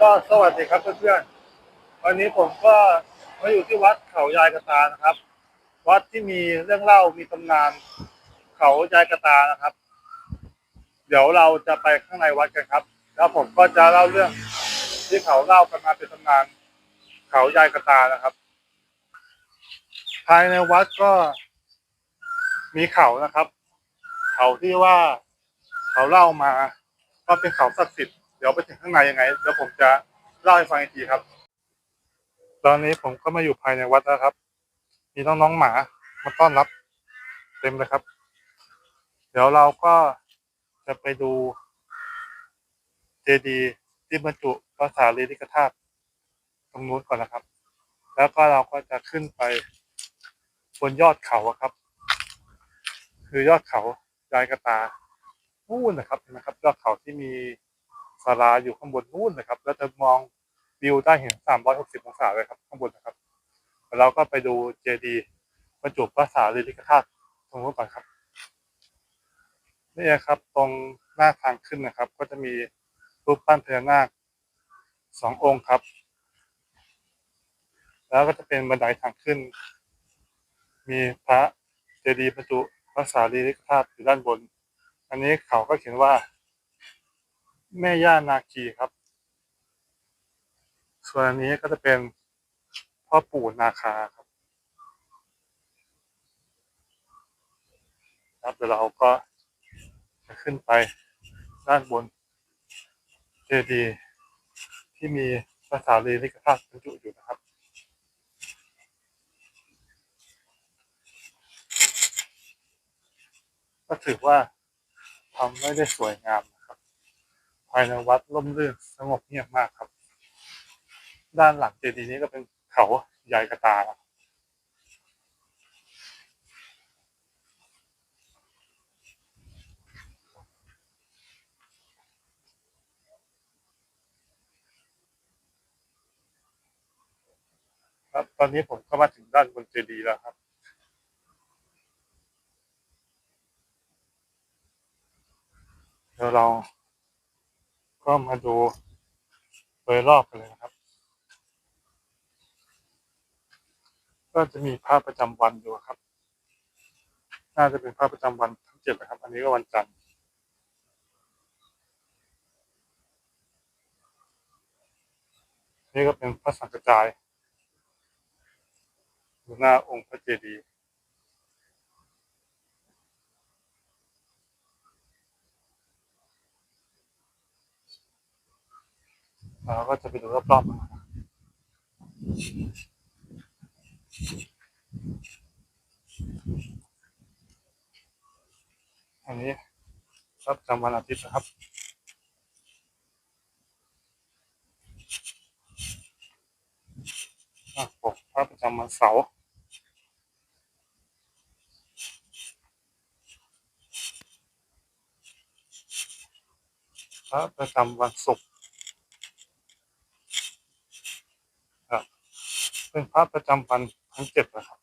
ก็สวัสดีครับเพื่อนๆ วันนี้ผมก็มาอยู่ที่วัดเขายายกระตานะครับ วัดที่มีเรื่องเล่ามีตำนาน เขายายกระตานะครับ เดี๋ยวเราจะไปข้างในวัดกันครับ แล้วผมก็จะเล่าเรื่องที่เขาเล่ากันมาเป็นตำนาน เขายายกระตานะครับ ภายในวัดก็มีเขานะครับ เขาที่ว่าเขาเล่ามา ว่าเป็นเขาศักดิ์สิทธิ์เดี๋ยวไปถึงข้างในยังไงเดี๋ยวผมจะเล่าให้ฟังอีกทีครับ ตอนนี้ผมก็มาอยู่ภายในวัดแล้วครับ มีน้องๆหมามาต้อนรับ เต็มเลยครับ เดี๋ยวเราก็จะไปดูเจดีย์ที่บรรจุพระสารีริกธาตุตรงนู้นก่อนนะครับ แล้วก็เราก็จะขึ้นไปบนยอดเขาครับ คือยอดเขายายกระตา นู่นนะครับเห็นไหมครับยอดเขาที่มีศาลาอยู่ข้างบนนู่นนะครับ แล้วจะมองวิวได้เห็น 360 องศาเลยครับ ข้างบนนะครับแล้วเราก็ไปดูเจดีย์บรรจุพระสารีริกธาตุตรงนู้นก่อนครับนี่ครับ ตรงหน้าทางขึ้นนะครับ ก็จะมีรูปปั้นพญานาคสององค์ครับ แล้วก็จะเป็นบันไดทางขึ้น มีพระเจดีย์บรรจุพระสารีริกธาตุอยู่ด้านบน อันนี้เขาก็เขียนว่า แม่ย่านาคีครับ ส่วนอันนี้ก็จะเป็นพ่อปู่นาคาครับ ครับเดี๋ยวเราก็จะขึ้นไปด้านบนเจดีย์ที่มีภาษาลีริกธาตุบรรจุอยู่นะครับก็ถือว่า ทำไม่ได้สวยงามนะครับ ภายในวัดร่มรื่นสงบเงียบมากครับ ด้านหลังเจดีย์นี้ก็เป็นเขาใหญ่กระตาครับครับตอนนี้ผมก็มาถึงด้านบนเจดีย์แล้วครับ ดี๋ยวเราก็มาดูโดยรอบกันเลยนะครับ ก็จะมีภาพประจำวันอยู่ครับ น่าจะเป็นภาพประจำวันทั้งเจ็ดนะครับ อันนี้ก็วันจันทร์นี่ก็เป็นพระสังฆจายอยู่หน้าองค์พระเจดีย์ เราก็จะไปดูรอบๆกันนะครับอันนี้รับประจำวันอาทิตย์นะครับปกพระประจำวันเสาร์พระประจำวันศุกร์ครับ เป็นพระประจำวันทั้งเจ็ดนะครับ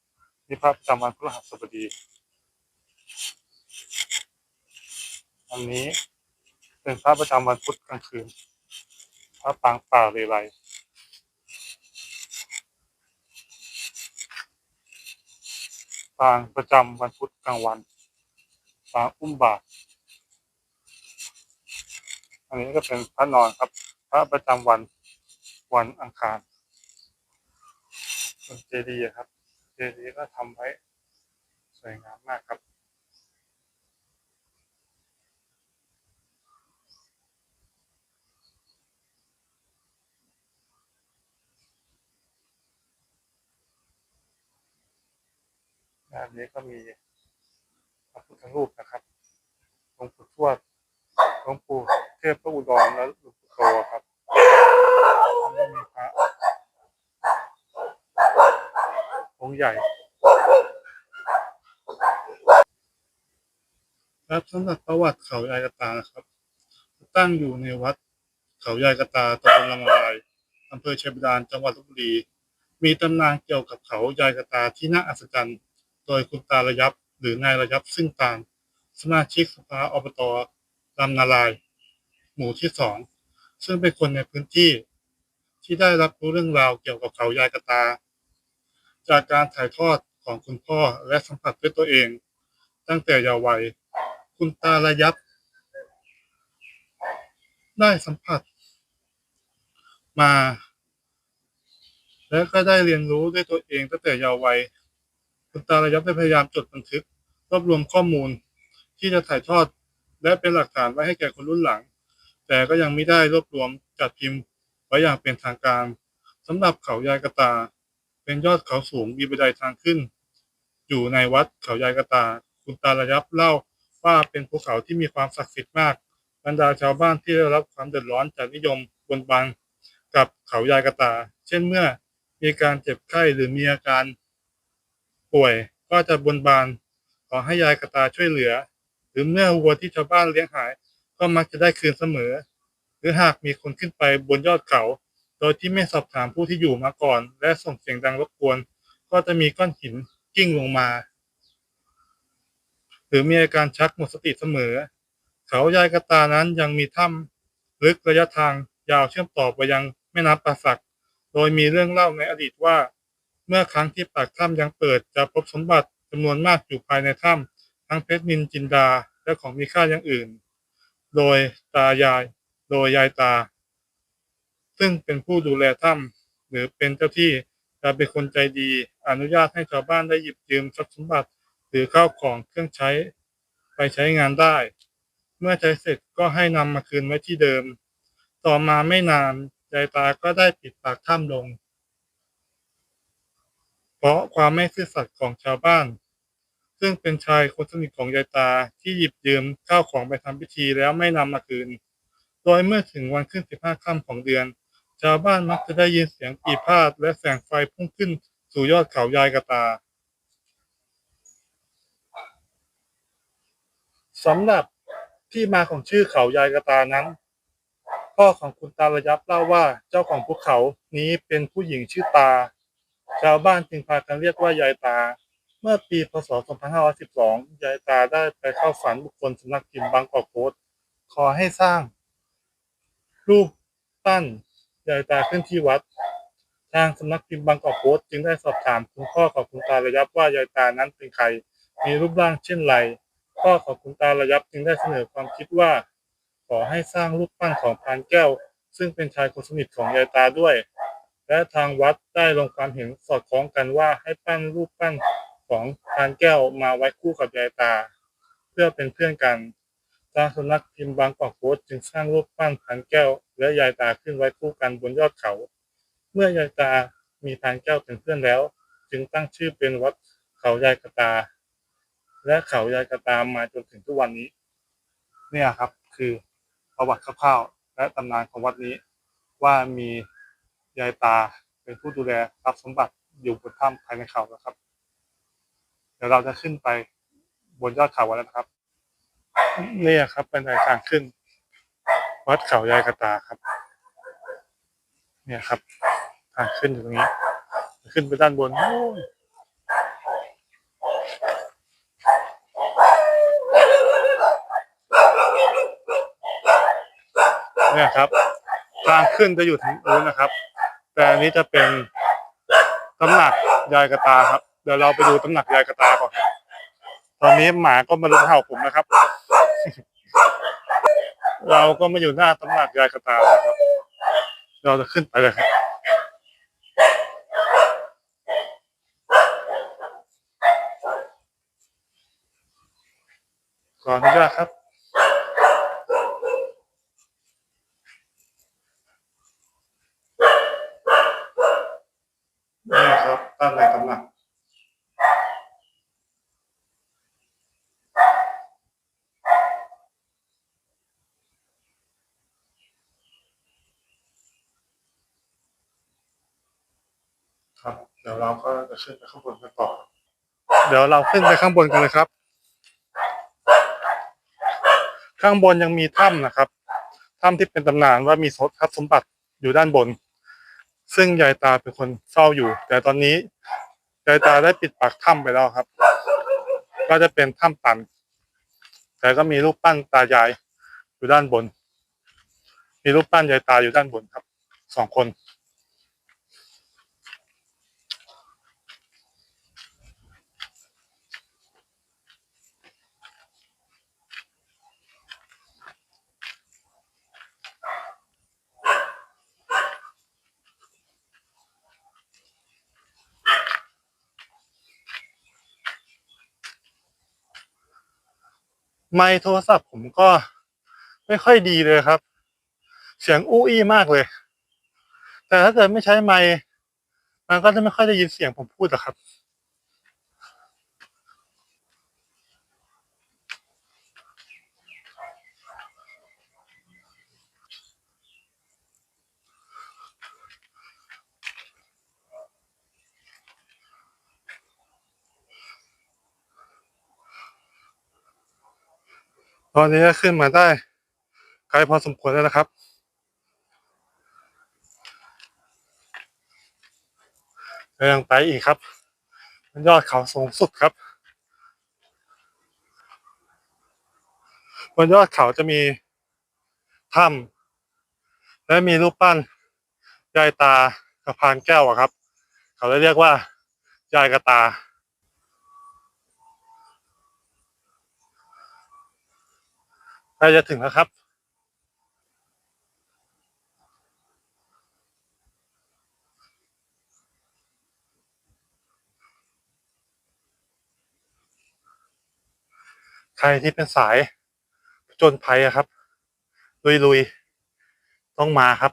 นี่พระประจำวันพฤหัสบดี อันนี้เป็นพระประจำวันพุธกลางคืน พระปางป่าเรไรปางประจำวันพุธกลางวันปางอุ้มบาตอันนี้ก็เป็นพระนอนครับ พระประจำวันวันอังคาร ส่วนเจดีย์ครับ เจดีย์ก็ทำไว้ สวยงามมากครับด้านนี้ก็มีพระพุทธรูปนะครับหลวงปู่ทวดหลวงปู่เทพพระอุดรและหลวงปู่โตครับแล้วก็มีพระ องค์ใหญ่ครับสำหรับประวัติเขายายกระตานะครับ ตั้งอยู่ในวัดเขายายกระตาตำบลลำลายอำเภอเชียงดานจังหวัดลบบุรี มีตำนานเกี่ยวกับเขายายกระตาที่น่าอัศจรรย์ โดยคุณตาระยับหรือนายระยับซึ่งตามสมาชิกสภาอบตลำนาลาย หมู่ที่สองซึ่งเป็นคนในพื้นที่ที่ได้รับรู้เรื่องราวเกี่ยวกับเขายายกระตา จากการถ่ายทอดของคุณพ่อและสัมผัสด้วยตัวเอง ตั้งแต่เยาว์วัย คุณตาระยับ ได้สัมผัส มา และก็ได้เรียนรู้ด้วยตัวเอง ตั้งแต่เยาว์วัย คุณตาระยับได้พยายามจดบันทึก รวบรวมข้อมูลที่จะถ่ายทอด และเป็นหลักฐานไว้ให้แก่คนรุ่นหลัง แต่ก็ยังไม่ได้รวบรวมจัดพิมพ์ไว้อย่างเป็นทางการสำหรับเขายายกระตา เป็นยอดเขาสูงมีบันไดทางขึ้น อยู่ในวัดเขายายกระตา คุณตาระยับเล่าว่าเป็นภูเขาที่มีความศักดิ์สิทธิ์มากบรรดาชาวบ้านที่ได้รับความเดือดร้อนจากนิยมบนบานกับเขายายกระตา เช่นเมื่อมีการเจ็บไข้หรือมีอาการ ป่วยก็จะบนบานขอให้ยายกระตาช่วยเหลือ หรือเมื่อวัวที่ชาวบ้านเลี้ยงหาย ก็มักจะได้คืนเสมอ หรือหากมีคนขึ้นไปบนยอดเขา โดยที่ไม่สอบถามผู้ที่อยู่มาก่อน และส่งเสียงดังรบกวน ก็จะมีก้อนหินกิ้งลงมา หรือมีอาการชักหมดสติเสมอ เขายายกระตานั้นยังมีถ้ำลึกระยะทางยาวเชื่อมต่อไปยังแม่น้ำป่าสัก โดยมีเรื่องเล่าในอดีตว่า เมื่อครั้งที่ปากถ้ำยังเปิดจะพบสมบัติจำนวนมากอยู่ภายในถ้ำทั้งเพชรนินจินดาและของมีค่าอย่างอื่น โดยตายาย โดยยายตา ซึ่งเป็นผู้ดูแลถ้ำหรือเป็นเจ้าที่จะเป็นคนใจดี อนุญาตให้ชาวบ้านได้หยิบยืมทรัพย์สมบัติ หรือข้าวของเครื่องใช้ ไปใช้งานได้ เมื่อใช้เสร็จก็ให้นำมาคืนไว้ที่เดิม ต่อมาไม่นานยายตาก็ได้ปิดปากถ้ำลง เพราะความไม่ซื่อสัตย์ของชาวบ้าน ซึ่งเป็นชายคนสนิทของยายตาที่หยิบยืมข้าวของไปทำพิธีแล้วไม่นำมาคืน โดยเมื่อถึงวันขึ้นสิบห้าค่ำของเดือน ชาวบ้านมักจะได้ยินเสียงปีพาดและแสงไฟพุ่งขึ้นสู่ยอดเขายายกระตาสำหรับที่มาของชื่อเขายายกระตานั้น พ่อของคุณตาระยับเล่าว่าเจ้าของภูเขานี้เป็นผู้หญิงชื่อตา ชาวบ้านจึงพากันเรียกว่ายายตา เมื่อปีพศ 2512 ยายตาได้ไปเข้าฝันบุคคลสำนักพิมพ์บางกอกโพสขอให้สร้าง รูปปั้น ยายตาขึ้นที่วัด ทางสำนักพิมพ์บางกอกโพสต์จึงได้สอบถามคุณพ่อของคุณตาระยับว่ายายตานั้นเป็นใคร มีรูปร่างเช่นไร พ่อของคุณตาระยับจึงได้เสนอความคิดว่า ขอให้สร้างรูปปั้นของพานแก้ว ซึ่งเป็นชายคนสนิทของยายตาด้วย และทางวัดได้ลงความเห็นสอดคล้องกันว่าให้ปั้นรูปปั้นของพานแก้วมาไว้คู่กับยายตา เพื่อเป็นเพื่อนกัน ทางสำนักพิมพ์บางกอกโพสต์จึงสร้างรูปปั้นพานแก้ว และยายตาขึ้นไว้คู่กันบนยอดเขา เมื่อยายตามีพานแก้วเป็นเพื่อนแล้ว จึงตั้งชื่อเป็นวัดเขายายกตา และเขายายกตามาจนถึงทุกวันนี้ เนี่ยครับ คือประวัติคร่าวๆและตำนานของวัดนี้ ว่ามียายตาเป็นผู้ดูแลทรัพย์สมบัติอยู่บนถ้ำภายในเขานะครับ เดี๋ยวเราจะขึ้นไปบนยอดเขากันแล้วนะครับ เนี่ยครับเป็นไดทางขึ้น วัดเขายายกระตาครับ เนี่ยครับ ทางขึ้นอยู่ตรงนี้ ขึ้นไปด้านบนโน้นเนี่ยครับ ทางขึ้นจะอยู่ทางนู้นนะครับ แต่อันนี้จะเป็นตำหนักยายกระตาครับ เดี๋ยวเราไปดูตำหนักยายกระตาก่อนครับตอนนี้หมาก็มาลุมเห่าผมนะครับ เราก็มาอยู่หน้าตำหนักยายกระตาแล้วครับ เราจะขึ้นไปเลยครับขออนุญาตครับนี่ครับด้านในตำหนัก ครับ เดี๋ยวเราก็จะขึ้นไปข้างบนกันต่อ เดี๋ยวเราขึ้นไปข้างบนกันเลยครับ ข้างบนยังมีถ้ำนะครับ ถ้ำที่เป็นตำนานว่ามีทรัพย์สมบัติอยู่ด้านบน ซึ่งยายตาเป็นคนเฝ้าอยู่ แต่ตอนนี้ยายตาได้ปิดปากถ้ำไปแล้วครับ ก็จะเป็นถ้ำตัน แต่ก็มีรูปปั้นตายายอยู่ด้านบน มีรูปปั้นยายตาอยู่ด้านบนครับสองคน ไมค์โทรศัพท์ผมก็ไม่ค่อยดีเลยครับ เสียงอู้อี้มากเลย แต่ถ้าเกิดไม่ใช้ไมค์มันก็จะไม่ค่อยได้ยินเสียงผมพูดอะครับ ตอนนี้ขึ้นมาได้ไกลพอสมควรแล้วนะครับ ยังไปอีกครับบนยอดเขาสูงสุดครับ บนยอดเขาจะมีถ้ำและมีรูปปั้นยายตากระพานแก้วอะครับ เขาเลยเรียกว่ายายกระตา ใกล้จะถึงแล้วครับใครที่เป็นสายจนภัยอะครับ ลุยๆ ต้องมาครับ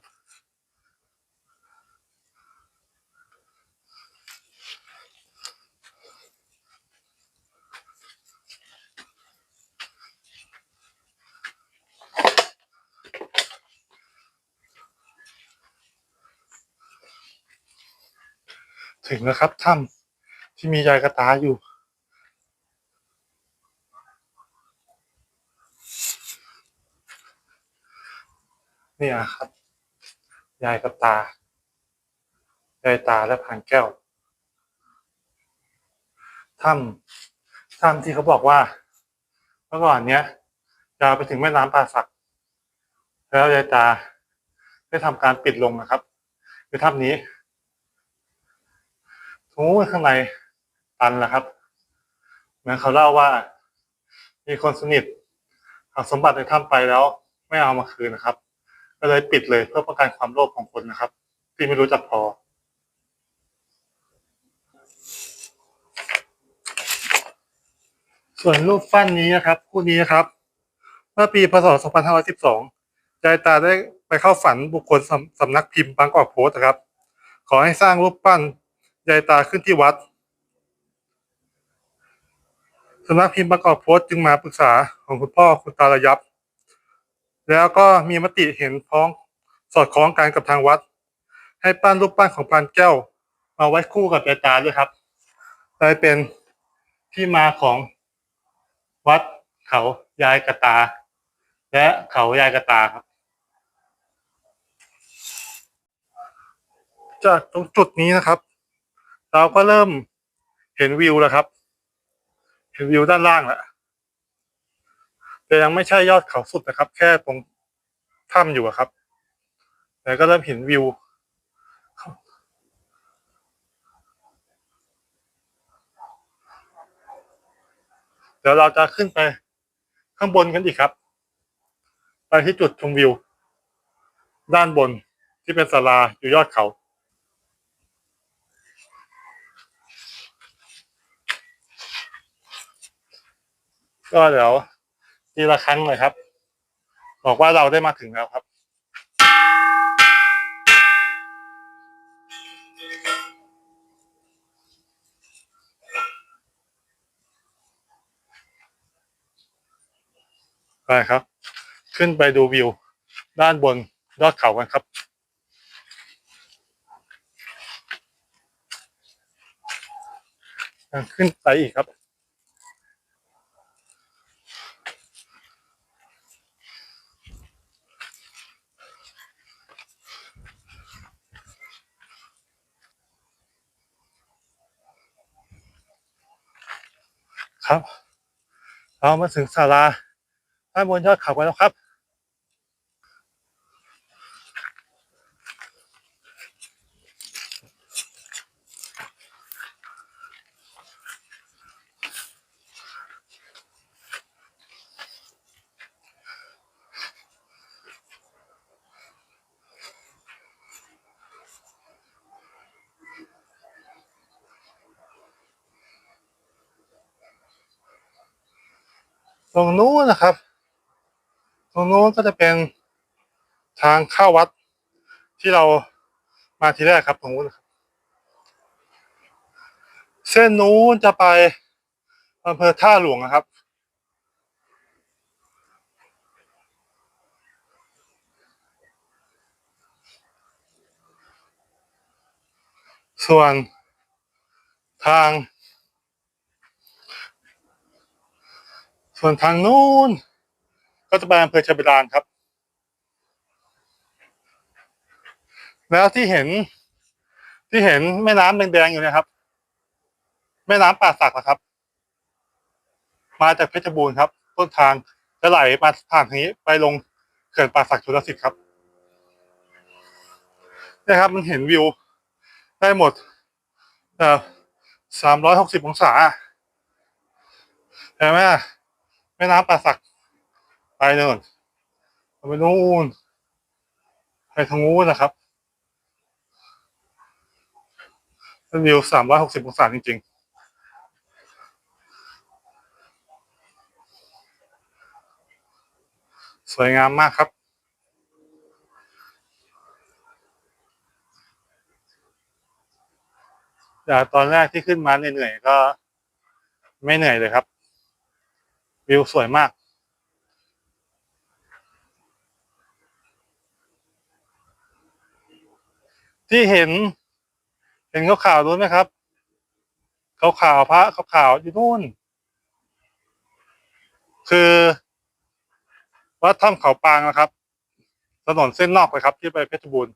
ถึงแล้วครับถ้ำที่มียายกระตาอยู่ เนี่ยครับ ยายกับตา ยายตาและพานแก้วถ้ำถ้ำที่เขาบอกว่าเมื่อก่อนเนี้ยยาวไปถึงแม่น้ำป่าสัก แล้วยายตาได้ทำการปิดลงนะครับคือถ้ำนี้ ทูข้างในตันแล้วครับเหมือนเขาเล่าว่า มีคนสนิทเอาสมบัติในถ้ำไปแล้ว ไม่เอามาคืนนะครับ ก็เลยปิดเลยเพื่อป้องกันความโลภของคนนะครับ ที่ไม่รู้จักพอส่วนรูปปั้นนี้นะครับคู่นี้นะครับ เมื่อปีพศ 2512 ยายตาได้ไปเข้าฝันบุคคลสำสำนักพิมพ์บางกอกโพสต์นะครับ ขอให้สร้างรูปปั้น ยายตาขึ้นที่วัดสำนักพิมพ์บางกอกโพสต์จึงมาปรึกษาของคุณพ่อคุณตาระยับ แล้วก็มีมติเห็นพ้องสอดคล้องกันกับทางวัด ให้ปั้นรูปปั้นของพานแก้ว มาไว้คู่กับยายตาด้วยครับเลยเป็นที่มาของวัดเขายายกระตา และเขายายกระตาครับ จากตรงจุดนี้นะครับ เราก็เริ่มเห็นวิวแล้วครับ เห็นวิวด้านล่างแล้วแต่ยังไม่ใช่ยอดเขาสุดนะครับ แค่ตรงถ้ำอยู่อะครับแต่ก็เริ่มเห็นวิวเดี๋ยวเราจะขึ้นไปข้างบนกันอีกครับ ไปที่จุดชมวิว ด้านบนที่เป็นศาลาอยู่ยอดเขา ก็เดี๋ยวทีละครั้งเลยครับ บอกว่าเราได้มาถึงแล้วครับ ไปครับ ขึ้นไปดูวิว ด้านบนยอดเขากันครับขึ้นไปอีกครับ ครับ เรามาถึงศาลาด้านบนยอดเขากันแล้วครับ ตรงนู้นนะครับ ตรงนู้นก็จะเป็นทางเข้าวัดที่เรามาทีแรกครับตรงนู้นครับ เส้นนู้นจะไปอำเภอท่าหลวงนะครับ ส่วนทาง ส่วนทางนู้นก็จะไปอำเภอชัยบาดาลครับ แล้วที่เห็นที่เห็นแม่น้ำแดงๆอยู่นะครับ แม่น้ำป่าสักนะครับ มาจากเพชรบูรณ์ครับ ต้นทางจะไหลมาผ่านทางนี้ไปลงเขื่อนป่าสักชลสิทธิ์ครับเนี่ยครับมันเห็นวิวได้หมดสามร้อยหกสิบองศาเห็นไหม ม่น้ำป่าสักไปเนินไปนู่นไปทางนู้นนะครับเป็นวิวสามร้อยหกสิบองศาจริงๆสวยงามมากครับ จากตอนแรกที่ขึ้นมาเหนื่อยๆก็ไม่เหนื่อยเลยครับ วิวสวยมาก ที่เห็น เห็นขาวขาวรู้ไหมครับขาวขาวพระขาวขาวอยู่นู่น คือวัดถ้ำเขาปางนะครับ ถนนเส้นนอกเลยครับ ที่ไปเพชรบูรณ์